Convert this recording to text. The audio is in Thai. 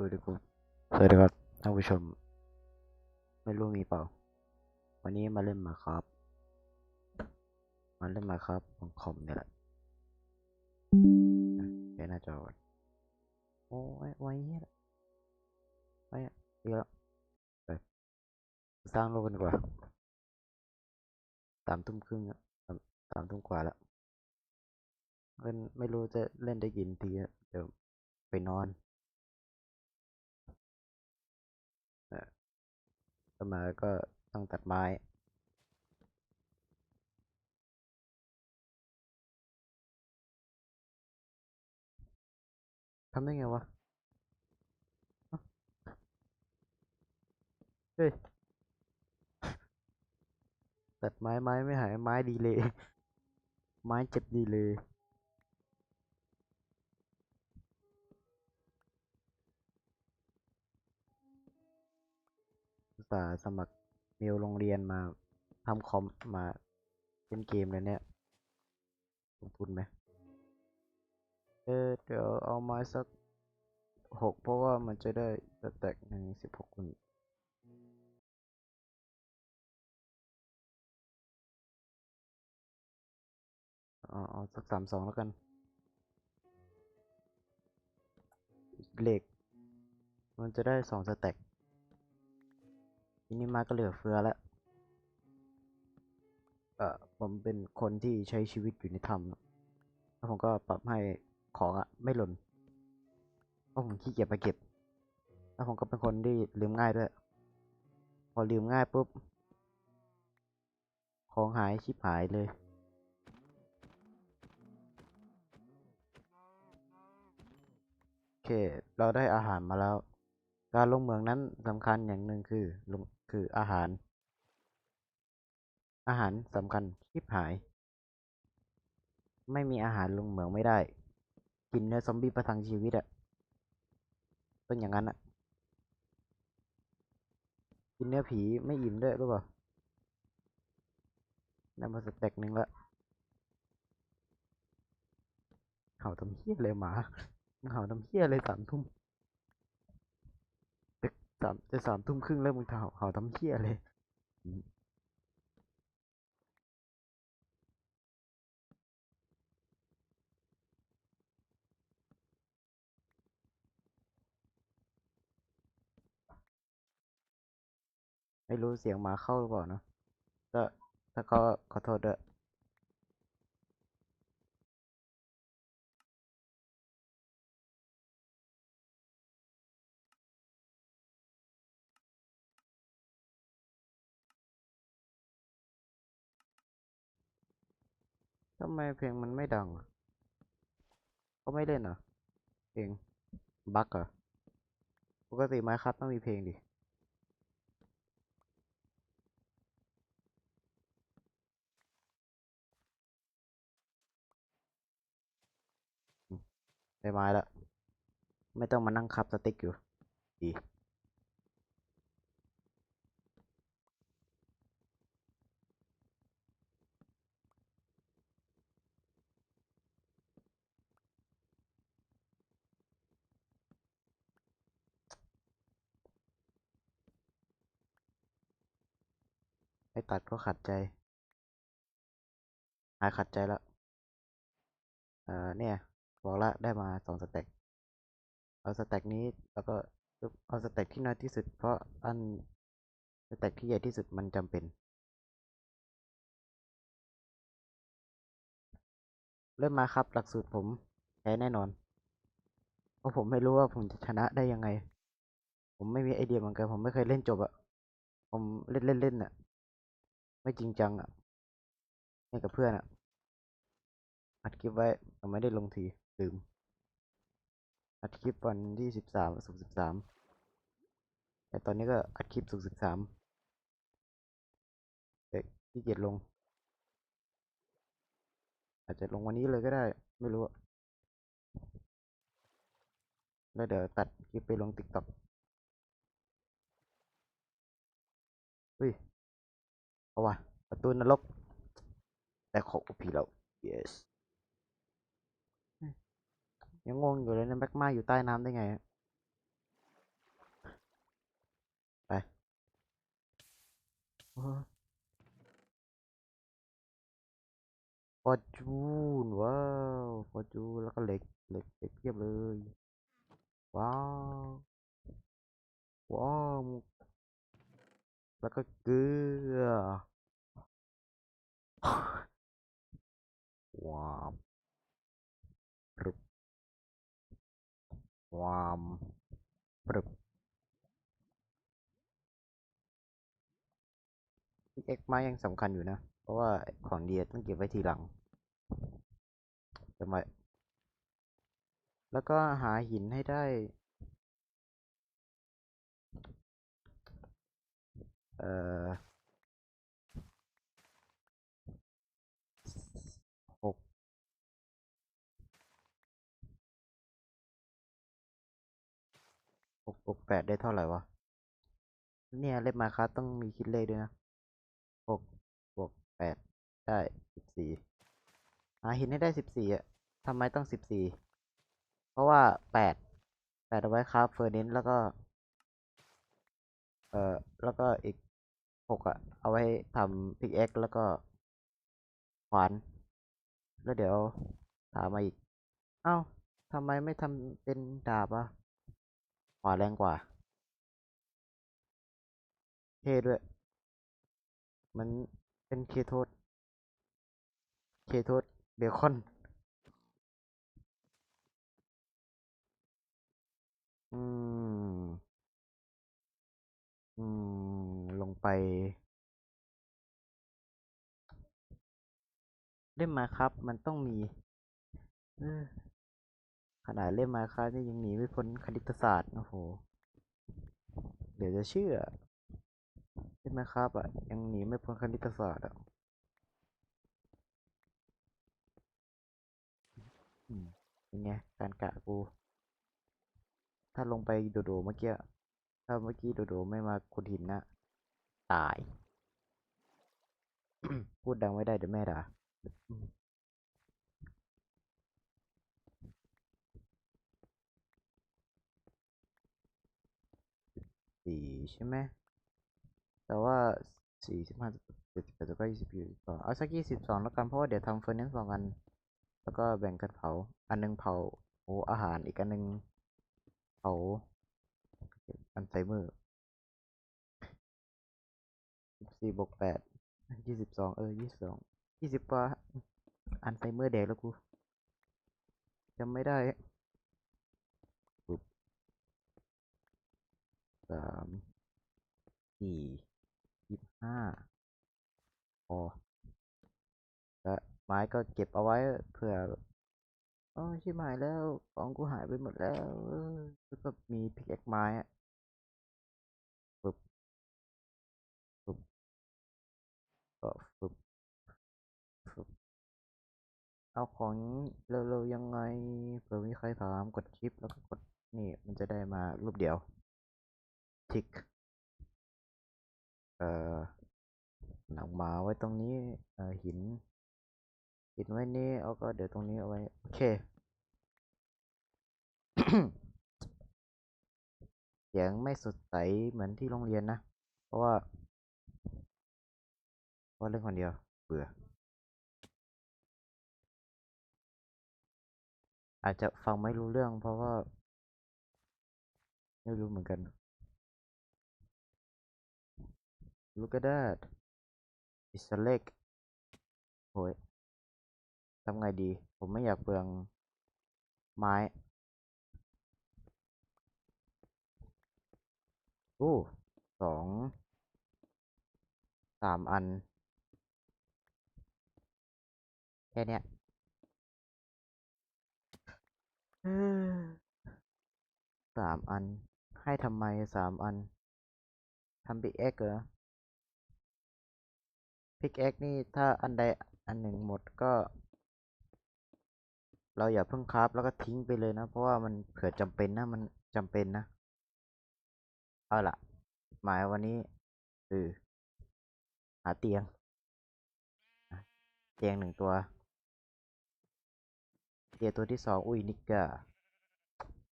สวัสดีครับสวัสดีครับท่านผู้ชม ไม่รู้มีเปล่า วันนี้มาเล่นมาครับ มาเล่นมาครับของคอมเนี่ยแหละนะแกหน้าจอก่อนโอ้ยไว้เนี้ยไว้อะดีแล้วไปสร้างโลกกันดีกว่าสามทุ่มครึ่งอะสามทุ่มกว่าแล้วเล่นไม่รู้จะเล่นได้กี่นาทีอะเดี๋ยวไปนอน ก็มาก็ต้องตัดไม้ทำได้ไงวะ เฮ้ย ตัดไม้ไม้ไม่หายไม้ดีเลย ไม้เจ็บดีเลย อุตส่าสมัครเมลโรงเรียนมาทำคอมมาเล่นเกมเลยเนี่ยลงทุนไหมเออเดี๋ยวเอาไม้สักหกเพราะว่ามันจะได้สแต็กหนึ่งสิบหกคนเอาเอาสักสามสองแล้วกันเหล็ก มันจะได้สองสแต็ก ทีนี้มาก็เหลือเฟือแล้ว เออผมเป็นคนที่ใช้ชีวิตอยู่ในถ้ำเนอะแล้วผมก็ปรับให้ของอะไม่หล่น เพราะผมขี้เกียจไปเก็บ แล้วผมก็เป็นคนที่ลืมง่ายด้วย พอลืมง่ายปุ๊บ ของหายชิบหายเลยโอเคเราได้อาหารมาแล้ว การลงเมืองนั้นสำคัญอย่างหนึ่งคือลง คืออาหาร อาหารสำคัญชิบหาย ไม่มีอาหารลงเหมืองไม่ได้ กินเนื้อซอมบี้ประทังชีวิตอะเป็นอย่างนั้นอะกินเนื้อผีไม่อิ่มด้วยรู้เปล่าได้มาสเต็กหนึ่งละเห่าทำเหี้ยเลยหมาเห่าทำเหี้ยเลยสามทุ่ม สามจะสามทุ่มครึ่งแล้วมึงเห่าเห่าทำเหี้ยเลยอืมไม่รู้เสียงหมาเข้าหรือเปล่านะก็ถ้าเขาขอโทษด้วย ทำไมเพลงมันไม่ดังอะเขาไม่เล่นเหรอเพลงบั๊กเหรอปกติไมค์ครับต้องมีเพลงดิได้ไม้ละ ไม่ต้องมานั่งคับสติ๊กอยู่ ดี ไม่ตัดก็ขัดใจหายขัดใจแล้วเอ่อเนี่ยบอกละได้มาสองสเต็กเอาสเต็กนี้แล้วก็เอาสเต็กที่น้อยที่สุด เพราะอันสเต็กที่ใหญ่ที่สุดมันจำเป็น เริ่มมาครับหลักสูตรผมแพ้แน่นอน เพราะผมไม่รู้ว่าผมจะชนะได้ยังไง ผมไม่มีไอเดียเหมือนกัน ผมไม่เคยเล่นจบอะผมเล่นเล่นเล่นอะ ไม่จริงจังอะเล่นกับเพื่อนอะอัดคลิปไว้แต่ไม่ได้ลงทีลืม อัดคลิปวันที่สิบสามสุกสิบสามแต่ตอนนี้ก็อัดคลิปสุกสิบสามเด็กขี้เกียจลง อาจจะลงวันนี้เลยก็ได้ ไม่รู้แล้วเดี๋ยวตัดคลิปไปลงติ๊กต็อก เอาวะประตูนรกแต่ของผีเรา yes ยังงงอยู่เลยนะแบ็กมาอยู่ใต้น้ำได้ไงไปฟอร์จูนว้าวฟอร์จูนแล้วก็เหล็กเหล็กเหล็กเทียบเลย ว้าว ว้าว แล้วก็เกลือว้าวปรึบว้ามปรึบเอ็กมายังสำคัญอยู่นะ เพราะว่าของเดียต้องเก็บไว้ทีหลังจะมาแล้วก็หาหินให้ได้ เอ่อหกหกบวกแปดได้เท่าไหร่วะ เนี่ยเล่นมาครับต้องมีคิดเลขด้วยนะหกบวกแปดได้สิบสี่หาหินให้ได้สิบสี่อะทำไมต้องสิบสี่เพราะว่าแปดแปดเอาไว้ครับเฟอร์เนนแล้วก็ เอ่อ แล้วก็อีก หกอะเอาไว้ทำพิกแอคแล้วก็ขวาน แล้วเดี๋ยวถามมาอีก เอ้าทำไมไม่ทำเป็นดาบอะขวานแรงกว่า เท่ด้วย มันเป็นเคโทสเคโทสเบคอน อืม อืม ลงไป เล่มมาครับ มันต้องมีเออขนาดเล่มมาครับนี่ยังหนีไม่พ้นคณิตศาสตร์โอ้โหเดี๋ยวจะเชื่อเล่มมาครับอะ ยังหนีไม่พ้นคณิตศาสตร์อะอืมเป็นไงการกะกู ถ้าลงไปโดโดเมื่อกี้ ถ้าเมื่อกี้โดโดไม่มาขุดหินนะ ตาย พูดดังไม่ได้เดี๋ยวแม่ด่าสี่ใช่ไหม แต่ว่าสี่สิบห้าสิบเจ็ดสิบแปดสิบเก้ายี่สิบยี่สิบสองเอาสักยี่สิบสองแล้วกันเพราะว่าเดี๋ยวทำเฟอร์เนนซ์สองอัน แล้วก็แบ่งกันเผา อันหนึงเผาโอ้อาหารอีกอันหนึงเผา อันไซเมอร์สิบสี่บวกแปดยี่สิบสองเออยี่สิบสองยี่สิบกว่าอันไซเมอร์แดกแล้วกูจำไม่ได้ปุ๊บสามสี่ยี่ห้าพอและไม้ก็เก็บเอาไว้เผื่อโอ้ชิบหายแล้ว ของกูหายไปหมดแล้ว แล้วก็มีพิกแอคไม้อะ เอาของเร็วๆยังไงเผื่อมีใครถามกดชิปแล้วก็กดนี่มันจะได้มารูปเดียวทิกเอ่อหนังหมาไว้ตรงนี้เอ่อหินหินไว้นี่เอาก็เดี๋ยวตรงนี้เอาไว้โอเคเสียงไม่สดใสเหมือนที่โรงเรียนนะ เพราะว่าเพราะว่าเล่นคนเดียวเบื่อ อาจจะฟังไม่รู้เรื่องเพราะว่า ไม่รู้เหมือนกัน Look at that it's a leg โหยทำไงดี ผมไม่อยากเปลืองไม้โอ้สอง สามอัน แค่เนี้ย เอ้อ สามอัน ให้ทำไมสามอัน ทำบิ๊กเอ็กเหรอพิกเอ็กนี่ถ้าอันใดอันหนึ่งหมดก็ เราอย่าเพิ่งคราฟแล้วก็ทิ้งไปเลยนะ เพราะว่ามันเผื่อจำเป็นนะ มันจำเป็นนะ เอาล่ะ หมายวันนี้คือหาเตียง เตียงหนึ่งตัว ยงตัวที่สองอุ้ยนิกเกอร์